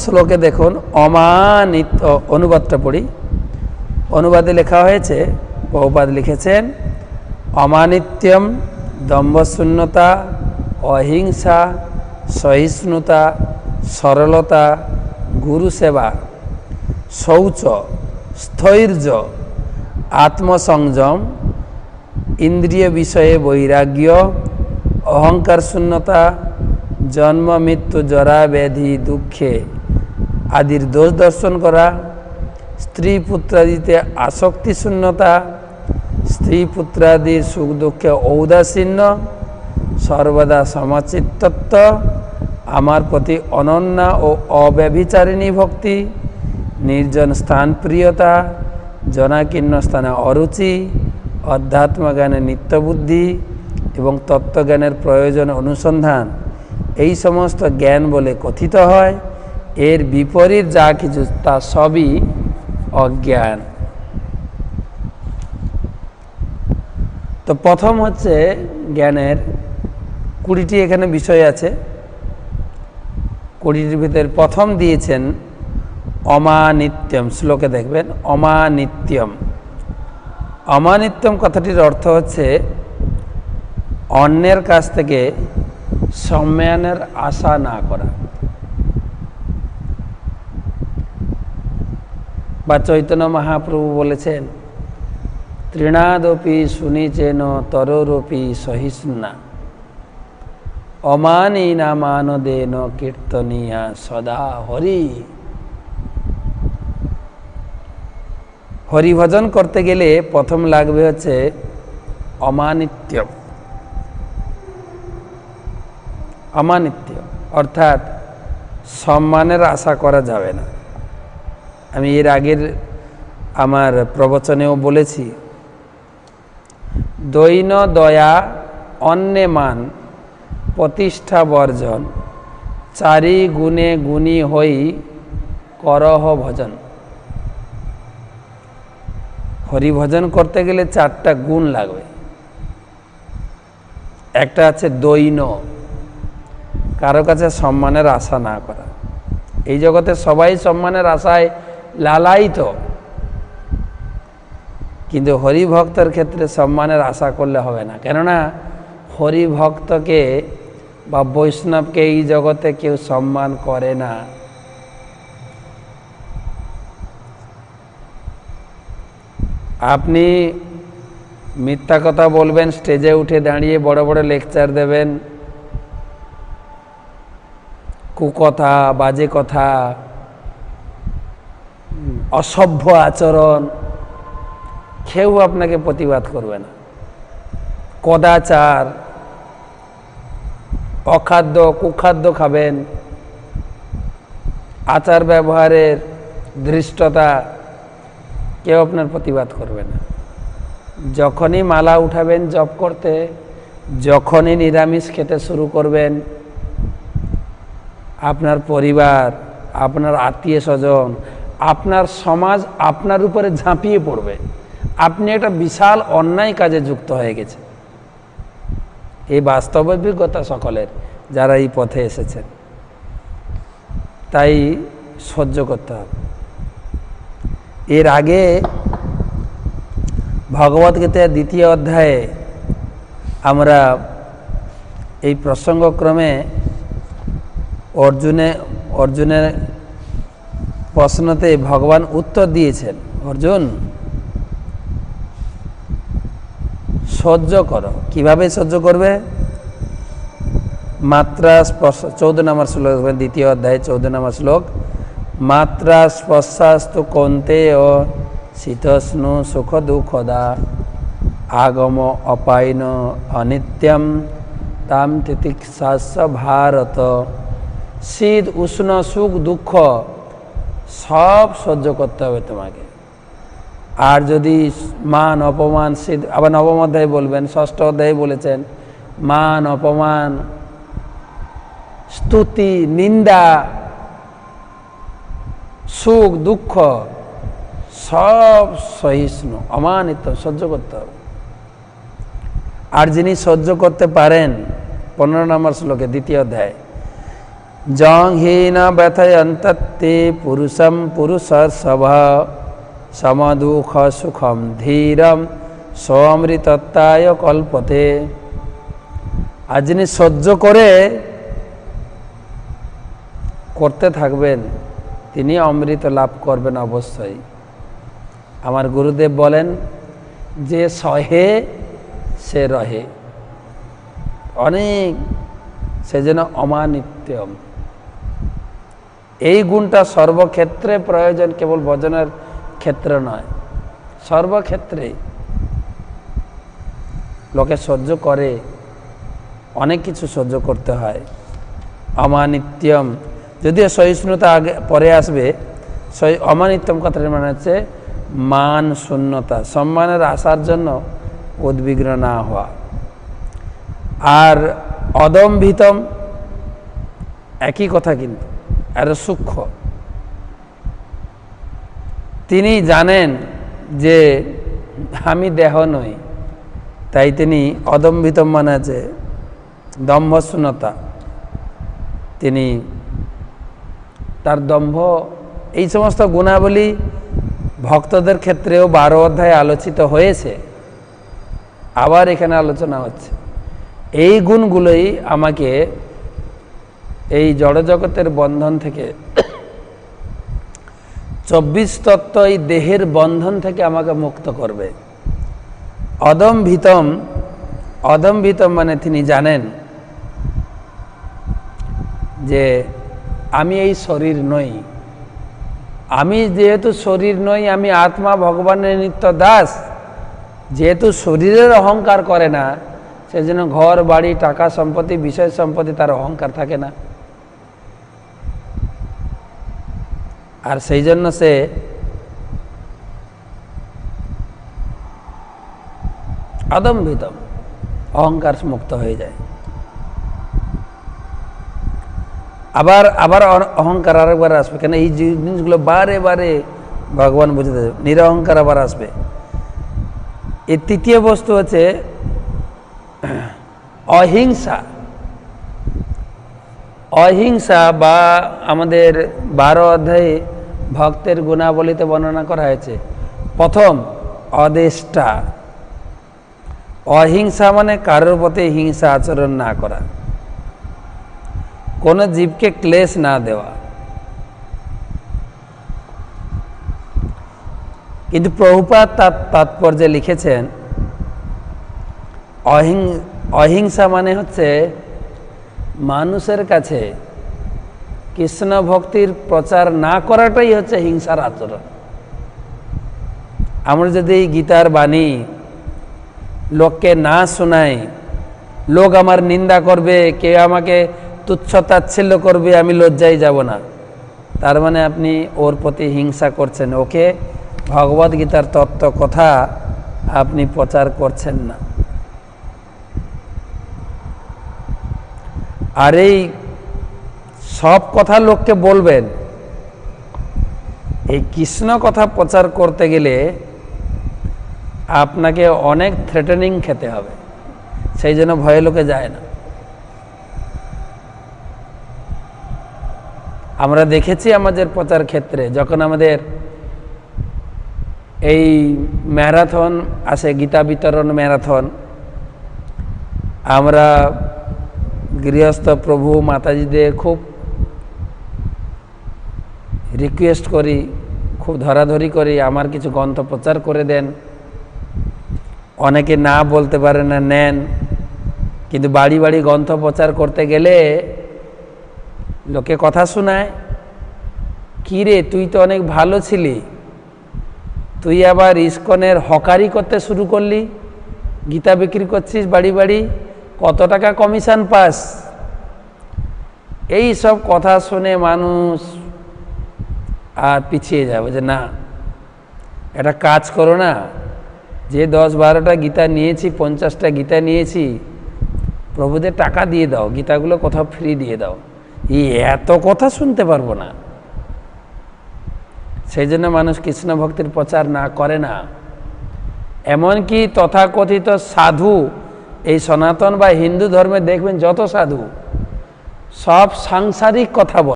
শ্লোকে দেখুন, অমানিত, অনুবাদটা পড়ি। অনুবাদে লেখা হয়েছে, বহুপাদ লিখেছেন, অমানিত্যম দম্ভশূন্যতা, অহিংসা, সহিষ্ণুতা, সরলতা, গুরুসেবা, শৌচ, স্থৈর্য, আত্মসংযম, ইন্দ্রিয় বিষয়ে বৈরাগ্য, অহংকার শূন্যতা, জন্ম, মৃত্যু, জরা, ব্যাধি, দুঃখে। আদির দোষ দর্শন করা, স্ত্রী পুত্রাদিতে আসক্তি শূন্যতা, স্ত্রী পুত্রাদির সুখ দুঃখে ঔদাসীন্য, সর্বদা সমচিত্তত্ব, আমার প্রতি অনন্যা ও অব্যভিচারিণী ভক্তি, নির্জন স্থান প্রিয়তা, জনাকীর্ণ স্থানে অরুচি, অধ্যাত্মজ্ঞানে নিত্যবুদ্ধি এবং তত্ত্বজ্ঞানের প্রয়োজন অনুসন্ধান, এই সমস্ত জ্ঞান বলে কথিত হয়। এর বিপরীত যা কিছু, তা সবই অজ্ঞান। তো প্রথম হচ্ছে জ্ঞানের কুড়িটি এখানে বিষয় আছে। কুড়িটির ভিতরে প্রথম দিয়েছেন অমানিত্যম, শ্লোকে দেখবেন, অমানিত্যম। অমানিত্যম কথাটির অর্থ হচ্ছে অন্যের কাছ থেকে সম্মানের আশা না করা। বা চৈতন্য মহাপ্রভু বলেছেন তৃণাদপি শুনিচেন তরোরপি সহিষ্ণা অমানী না মানদেন কীর্তনিয়া সদা হরি। হরিভজন করতে গেলে প্রথম লাগবে হচ্ছে অমানিত্য অমানিত্য অর্থাৎ সম্মানের আশা করা যাবে না। আমি এর আগের আমার প্রবচনেও বলেছি, দৈন দয়া অন্যে মান প্রতিষ্ঠা বর্জন, চারি গুণে গুণী হই করহ ভজন। হরিভজন করতে গেলে চারটা গুণ লাগবে। একটা আছে দৈন, কারও কাছে সম্মানের আশা না করা। এই জগতে সবাই সম্মানের আশায় লালায়িত। কিন্তু হরিভক্তের ক্ষেত্রে সম্মানের আশা করলে হবে না। কেননা হরিভক্তকে বা বৈষ্ণবকে এই জগতে কেউ সম্মান করে না। আপনি মিথ্যা কথা বলবেন, স্টেজে উঠে দাঁড়িয়ে বড় বড় লেকচার দেবেন। কুকথা, বাজে কথা অসভ্য আচরণ, কেউ আপনাকে প্রতিবাদ করবে না। কদাচার, অখাদ্য, কুখাদ্য খাবেন। আচার ব্যবহারের ধৃষ্টতা, কেউ আপনার প্রতিবাদ করবে না। যখনই মালা উঠাবেন জপ করতে, যখনই নিরামিষ খেতে শুরু করবেন, আপনার পরিবার, আপনার আত্মীয় স্বজন আপনার সমাজ আপনার উপরে ঝাঁপিয়ে পড়বে। আপনি একটা বিশাল অন্যায় কাজে যুক্ত হয়ে গেছে এই বাস্তব অভিজ্ঞতা সকলের যারা এই পথে এসেছেন। তাই সহ্য করতে হবে। এর আগে ভগবদ্গীতার দ্বিতীয় অধ্যায়ে আমরা এই প্রসঙ্গক্রমে অর্জুনে, অর্জুনের প্রশ্নতে ভগবান উত্তর দিয়েছেন, অর্জুন, সহ্য করো। কীভাবে সহ্য করবে? মাত্রা স্পর্শ চৌদ্দ নম্বর শ্লোক দ্বিতীয় অধ্যায়, চৌদ্দ নম্বর শ্লোক। মাত্রা স্পর্শাস্তু কন্তে ও শীতষ্ণু সুখ দুঃখদা আগম অপায়ন অনিত্যম তাম তিতিক্ষাস ভারত। শীত, উষ্ণ, সুখ, দুঃখ সব সহ্য করতে হবে তোমাকে। আর যদি মান, অপমান শীত আবার নবম অধ্যায় বলবেন, ষষ্ঠ অধ্যায় বলেছেন, মান, অপমান, স্তুতি, নিন্দা, সুখ, দুঃখ, সব সহিষ্ণু, অমানিত, সহ্য করতে হবে। আর যিনি সহ্য করতে পারেন, পনেরো নম্বর শ্লোকে, দ্বিতীয় অধ্যায় পুরুষম পুরুষ সভা সমদুঃখ সুখম ধীরম সমৃতত্বায় কল্পতে আর যিনি সহ্য করে করতে থাকবেন, তিনি অমৃত লাভ করবেন অবশ্যই। আমার গুরুদেব বলেন, যে সহে, সে রহে। অনেক সেজন্য অমানিত্যম। এই গুণটা সর্বক্ষেত্রে প্রয়োজন কেবল ভজনের ক্ষেত্রে নয়। সর্বক্ষেত্রে লোকে সহ্য করে, অনেক কিছু সহ্য করতে হয়। অমানিত্যম, যদিও সহিষ্ণুতা আগে, পরে আসবে, সহি- অমানিত্যম কথাটা মানে হচ্ছে মান শূন্যতা, সম্মানের আসার জন্য উদ্বিগ্ন না হওয়া। আর অদম্ভিতম, একই কথা কিন্তু। আর সূক্ষ্ম। তিনি জানেন যে আমি দেহ নই, তাই তিনি অদম্ভিতম মানে আছে দম্ভশূন্যতা। তিনি তার দম্ভ, এই সমস্ত গুণাবলী ভক্তদের ক্ষেত্রেও বারো অধ্যায় আলোচিত হয়েছে। আবার এখানে আলোচনা হচ্ছে। এই গুণগুলোই আমাকে এই জড়জগতের বন্ধন থেকে। চব্বিশ তত্ত্ব এই দেহের বন্ধন থেকে আমাকে মুক্ত করবে। অদম্ভিতম অদম্ভিতম মানে তিনি জানেন যে আমি এই শরীর নই। আমি যেহেতু শরীর নই, আমি আত্মা ভগবানের নিত্য দাস। যেহেতু শরীরের অহংকার করে না, সেজন্য ঘর, বাড়ি, টাকা, সম্পত্তি, বিষয় সম্পত্তি তার অহংকার থাকে না। আর সেই জন্য সে অদম্ভিতম অহংকার মুক্ত হয়ে যায়। আবার আবার অহংকার আরেকবার আসবে, কেন এই জিনিসগুলো বারে বারে ভগবান বুঝতে নিরহংকার আবার আসবে। এই তৃতীয় বস্তু হচ্ছে, অহিংসা। অহিংসা বা আমাদের বারো অধ্যায়ে ভক্তের গুণাবলীতে বর্ণনা করা হয়েছে। প্রথম, অদেষ্টা। অহিংসা মানে কারোর প্রতি হিংসা আচরণ না করা। কোনো জীবকে ক্লেশ না দেওয়া। কিন্তু প্রভুপাত তার তাৎপর্যে লিখেছেন, অহিং, অহিংসা মানে হচ্ছে মানুষের কাছে কৃষ্ণ ভক্তির প্রচার না করাটাই হচ্ছে হিংসার আচরণ। আমরা যদি গীতার বাণী লোককে না শোনাই, লোক আমার নিন্দা করবে, কেউ আমাকে তুচ্ছ তাচ্ছিল্য করবে, আমি লজ্জায় যাব না। তার মানে আপনি ওর প্রতি হিংসা করছেন। ওকে ভগবদ গীতার তত্ত্ব কথা আপনি প্রচার করছেন না। আর এই সব কথা লোককে বলবেন। এই কৃষ্ণ কথা প্রচার করতে গেলে আপনাকে অনেক থ্রেটেনিং খেতে হবে। সেই জন্য ভয়ে লোকে যায় না। আমরা দেখেছি আমাদের প্রচার ক্ষেত্রে, যখন আমাদের এই ম্যারাথন আসে, গীতা বিতরণ ম্যারাথন, আমরা গৃহস্থ প্রভু মাতাজিদের খুব রিকোয়েস্ট করি, খুব ধরাধরি করি, আমার কিছু গ্রন্থ প্রচার করে দেন। অনেকে না বলতে পারে না, নেন। কিন্তু বাড়ি বাড়ি গ্রন্থ প্রচার করতে গেলে লোকে কথা শোনায়, কী রে, তুই তো অনেক ভালো ছিলি। তুই আবার ইস্কনের হকারি করতে শুরু করলি, গীতা বিক্রি করছিস বাড়ি বাড়ি? কত টাকা কমিশন পাস? এই সব কথা শুনে মানুষ আর পিছিয়ে যাবে যে না, একটা কাজ করো না। যে দশ বারোটা গীতা নিয়েছি, পঞ্চাশটা গীতা নিয়েছি, প্রভুদের টাকা দিয়ে দাও, গীতাগুলো কোথাও ফ্রি দিয়ে দাও। এই এত কথা শুনতে পারব না। সেই জন্য মানুষ কৃষ্ণ ভক্তির প্রচার না করে না। এমনকি তথাকথিত সাধু এই সনাতন বা হিন্দু ধর্মে দেখবেন যত সাধু সব সাংসারিক কথা বলে।